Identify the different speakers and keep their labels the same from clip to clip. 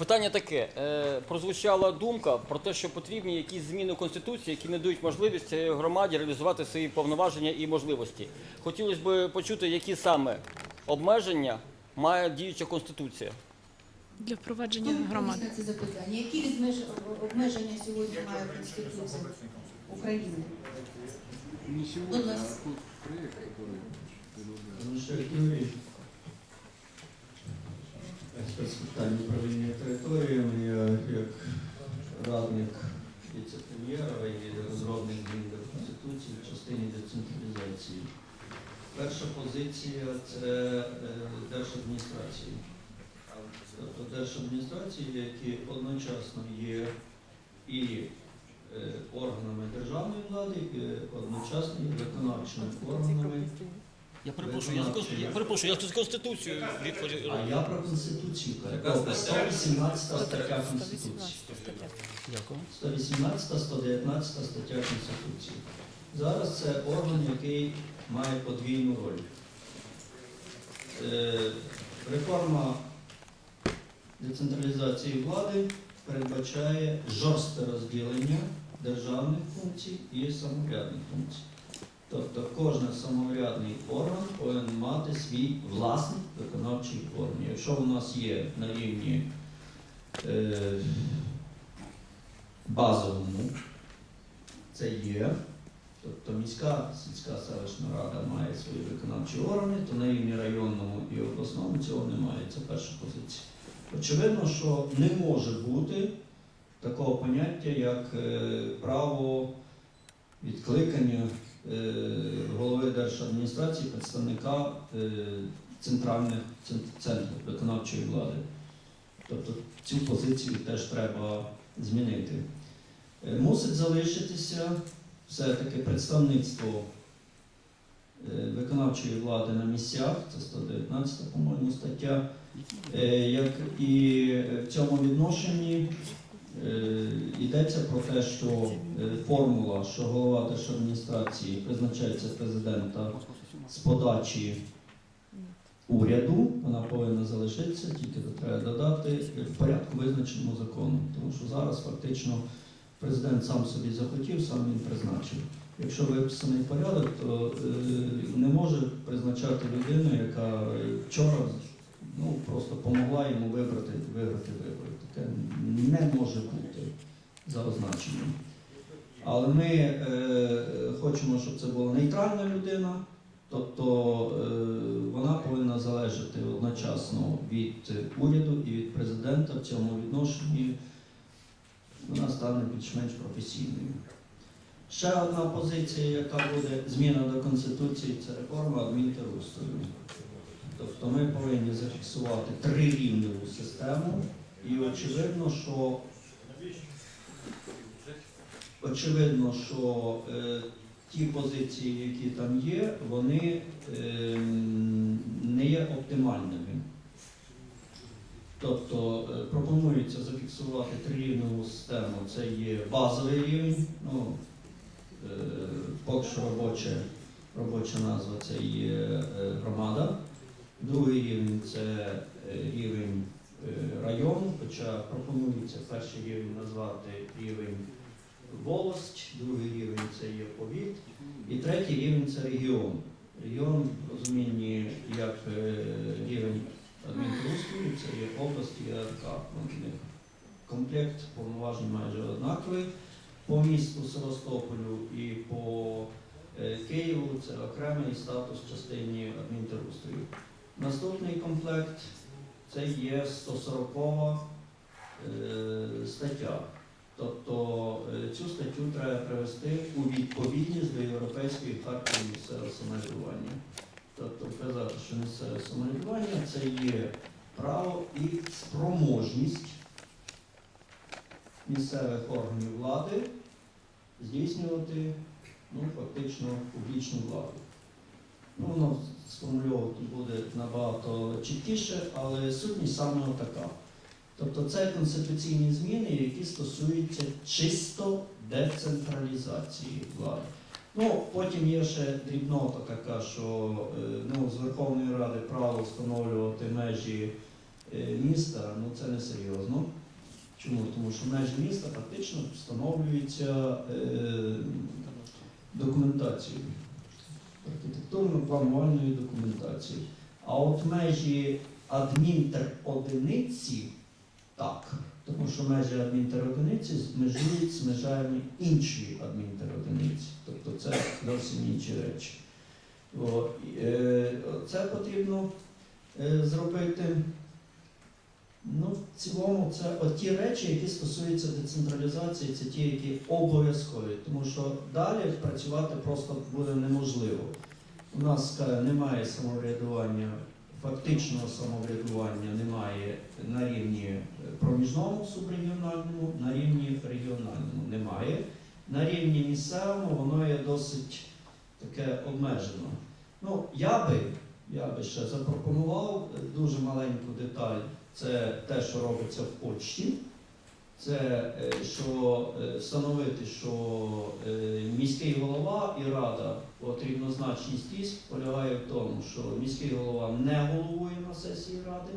Speaker 1: Питання таке. Е, прозвучала думка про те, що потрібні якісь зміни в Конституції, які не дають можливість громаді реалізувати свої повноваження і можливості. Хотілося б почути, які саме обмеження має діюча Конституція.
Speaker 2: Для впровадження громади.
Speaker 3: це запитання? Які обмеження сьогодні має Конституція України?
Speaker 4: Не
Speaker 3: Ну,
Speaker 4: а тот проект, который
Speaker 5: З питань управління територіями, я як радник віце-прем'єра і розробник змін до Конституції в частині децентралізації. Перша позиція це е, держадміністрації. Тобто держадміністрації, які одночасно є і е, органами державної влади, і одночасно є виконавчими органами
Speaker 1: Я перепрошую, я, за я перепрошую, я з Конституцією відповідь.
Speaker 5: А я про Конституцію кажу. Тобто 118 стаття Конституції.
Speaker 1: Дякую.
Speaker 5: 118, 119 стаття Конституції. Зараз це орган, який має подвійну роль. Е, Реформа децентралізації влади передбачає жорстке розділення державних функцій і самоврядних функцій. Тобто кожен самоврядний орган повинен мати свій власний виконавчий орган. Якщо у нас є на рівні е, базовому, це є, тобто міська сільська селищна рада має свої виконавчі органи, то на рівні районному і обласному цього немає. Це перша позиція. Очевидно, що не може бути такого поняття, як е, право відкликання голови держадміністрації, представника е, центральних центрів виконавчої влади. Тобто цю позицію теж треба змінити. Е, Мусить залишитися все-таки представництво е, виконавчої влади на місцях, це 119, по-моєму, стаття. Е, Як і в цьому відношенні е, йдеться про те, що е, формула, що голова держадміністрації призначається президента з подачі уряду, вона повинна залишитися, тільки треба додати в порядку визначеному законом. Тому що зараз фактично президент сам собі захотів, сам він призначив. Якщо виписаний порядок, то е, не може призначати людину, яка вчора ну, просто допомогла йому вибрати, виграти вибори. Таке не може бути за означенням. Але ми е, хочемо, щоб це була нейтральна людина, тобто е, вона повинна залежати одночасно від уряду і від президента в цьому відношенні. Вона стане більш-менш професійною. Ще одна позиція, яка буде зміна до Конституції, це реформа адмінтерустрою. Тобто ми повинні зафіксувати трирівневу систему, і очевидно, що очевидно, що е, ті позиції, які там є, вони е, не є оптимальними. Тобто е, пропонується зафіксувати трирівневу систему. Це є базовий рівень, ну, е, поки що робоча, робоча назва це є е, громада. Другий рівень це е, рівень е, району, хоча пропонується перший рівень назвати рівень волость, другий рівень це є повіт, і третій рівень це регіон. Регіон в розумінні як е, рівень адміністрації, це є область і АРК. Вони Комплект повноважень майже однаковий. По місту Севастополю і по Києву це окремий статус в частині адмінтерустрою. Наступний комплект це є 140 е, стаття. Тобто е, цю статтю треба привести у відповідність до Європейської хартії місцевого самоврядування. Тобто вказати, що місцеве самоврядування це є право і спроможність місцевих органів влади здійснювати ну, фактично публічну владу. Ну, воно сформульовувати буде набагато чіткіше, але сутність саме така. Тобто це конституційні зміни, які стосуються чисто децентралізації влади. Ну, потім є ще дрібнота така, що е, ну, з Верховної Ради право встановлювати межі е, міста, ну це не серйозно. Чому? Тому що межі міста фактично встановлюються е, документацією, архітектурно-планувальною документації. А от межі адмінтеродиниці так. Тому що межі адмінтеродиниці межують з межами іншої адмінтеродиниці. Тобто це зовсім інші речі. О, е, це потрібно е, зробити. Ну, в цілому, це ті речі, які стосуються децентралізації, це ті, які обов'язкові, тому що далі працювати просто буде неможливо. У нас е, немає самоврядування, фактичного самоврядування немає на рівні е, проміжному субрегіональному, на рівні регіональному немає. На рівні місцевому воно є досить таке обмежено. Ну, я би, я би ще запропонував е, дуже маленьку деталь. Це те, що робиться в почті. Це е, що е, встановити, що е, міський голова і рада, от рівнозначність тіск полягає в тому, що міський голова не головує на сесії ради,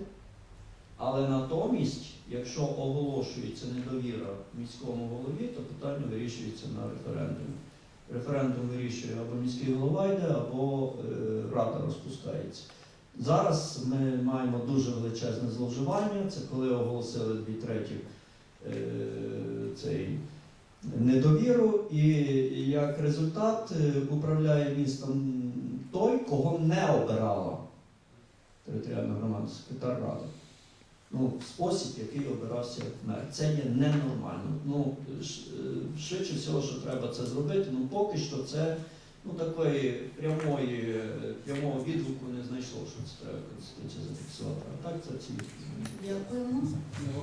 Speaker 5: але натомість, якщо оголошується недовіра міському голові, то питання вирішується на референдумі. Референдум вирішує або міський голова йде, або рада розпускається. Зараз ми маємо дуже величезне зловживання. Це коли оголосили дві треті е, цей недовіру, і як результат е, управляє містом той, кого не обирала територіальна громада, секретар ради. Ну, спосіб, який обирався мер. Це є ненормально. Ну, е, швидше всього, що треба це зробити, ну поки що це ну, такої прямої, е, прямого відгуку не знайшло, що це треба Конституція зафіксувати. А так це ці.
Speaker 3: Дякуємо.
Speaker 4: Ну,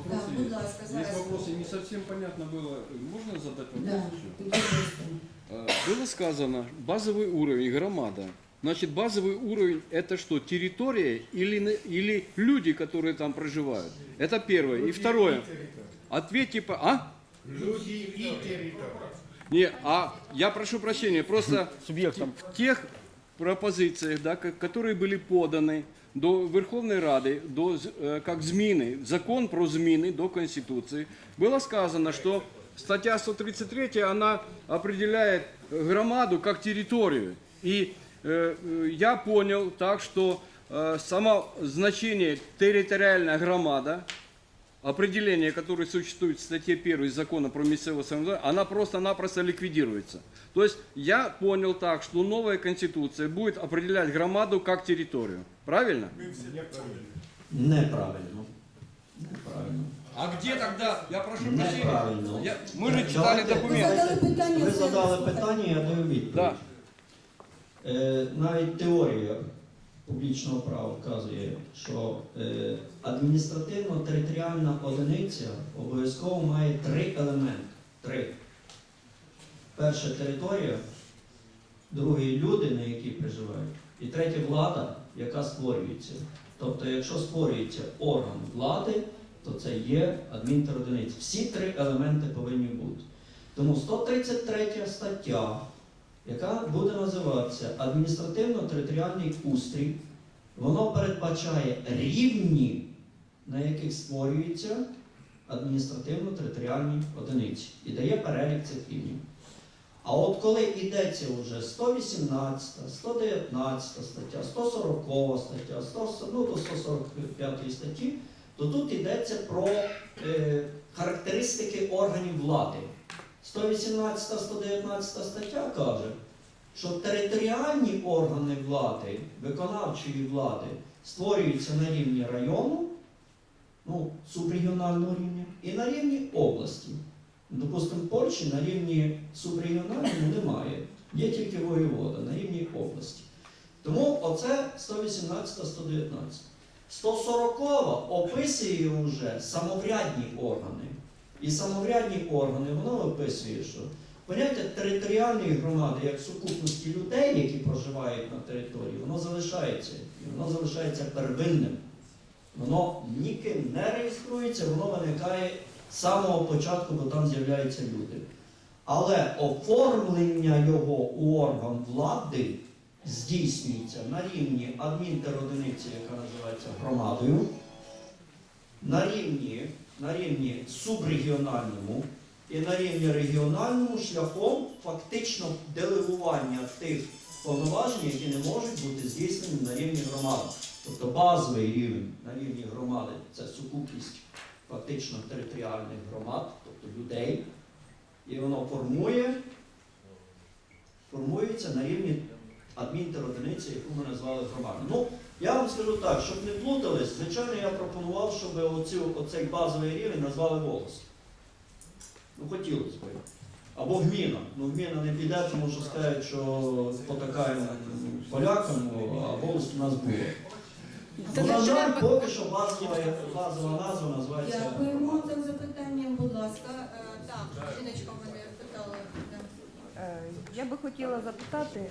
Speaker 3: Так,
Speaker 4: вопросы
Speaker 3: будь
Speaker 4: есть.
Speaker 3: ласка,
Speaker 4: Есть
Speaker 3: зараз.
Speaker 4: вопросы, не совсем понятно было. Можно задать вопрос
Speaker 3: Да,
Speaker 4: еще?
Speaker 3: підійдемо.
Speaker 4: А, Было сказано, базовый уровень громада. Значит, базовый уровень это что, территория или, на- или люди, которые там проживают? Это первое. И второе. Ответьте по... А?
Speaker 2: Люди и территория.
Speaker 4: Не, а я прошу прощения, просто
Speaker 1: Суб'єктом.
Speaker 4: в тех пропозициях, да, ка- которые были поданы до Верховной Рады, до, з- э, как змины, закон про змины до Конституции, было сказано, что статья 133, она определяет громаду как территорию. И э, э, я понял так, что э, само значение территориальная громада, определение, которое существует в статье 1 закона про местное самоуправление, она просто-напросто ликвидируется. То есть я понял так, что новая конституция будет определять громаду как территорию. Правильно?
Speaker 5: Неправильно. Неправильно.
Speaker 4: А где тогда, я прошу прощения,
Speaker 5: Неправильно.
Speaker 4: я- мы же читали
Speaker 5: Давайте-
Speaker 3: Ви задали питання.
Speaker 5: Ви
Speaker 3: все
Speaker 5: задали
Speaker 3: слухайте.
Speaker 5: питання, я даю відповідь.
Speaker 4: Да.
Speaker 5: Е, навіть теорія публічного права вказує, що е, адміністративно-територіальна одиниця обов'язково має три елементи. Три. Перше територія, другий люди, на які проживають, і третє влада, яка створюється. Тобто, якщо створюється орган влади, то це є адмінтеродиниця. Всі три елементи повинні бути. Тому 133 стаття, яка буде називатися адміністративно-територіальний устрій, воно передбачає рівні, на яких створюються адміністративно-територіальні одиниці і дає перелік цих рівнів. А от коли йдеться вже 118, 119 стаття, 140 стаття, 100, ну, до 145 статті, то тут йдеться про е, характеристики органів влади. 118-119 стаття каже, що територіальні органи влади, виконавчої влади створюються на рівні району, ну, субрегіонального рівня, і на рівні області. Допустимо, Польщі на рівні субрегіональному немає, є тільки воєвода на рівні області. Тому оце 118-119. 140 описує вже самоврядні органи. І самоврядні органи, воно описує, що поняття територіальної громади як сукупності людей, які проживають на території, воно залишається. І воно залишається первинним. Воно ніким не реєструється, воно виникає з самого початку, бо там з'являються люди. Але оформлення його у орган влади здійснюється на рівні адмінтеродиниці, яка називається громадою, на рівні, на рівні субрегіональному і на рівні регіональному шляхом фактично делегування тих повноважень, які не можуть бути здійснені на рівні громади. Тобто базовий рівень на рівні громади це сукупність фактично територіальних громад, тобто людей, і воно формує, формується на рівні адмінтеродиниці, яку ми назвали громадою. Ну, я вам скажу так, щоб не плутались, звичайно, я пропонував, щоб оцю, оцей базовий рівень назвали волос. Ну, хотілося б. Або гміна. Ну, гміна не піде, тому що скажуть, що потакаємо полякам, а волос у нас було. Ну, на жаль, поки що базова, базова назва називається.
Speaker 3: Дякуємо за запитання. Будь ласка.
Speaker 6: Е, Так, жіночка мене питала. да.
Speaker 7: Е, Я би хотіла запитати,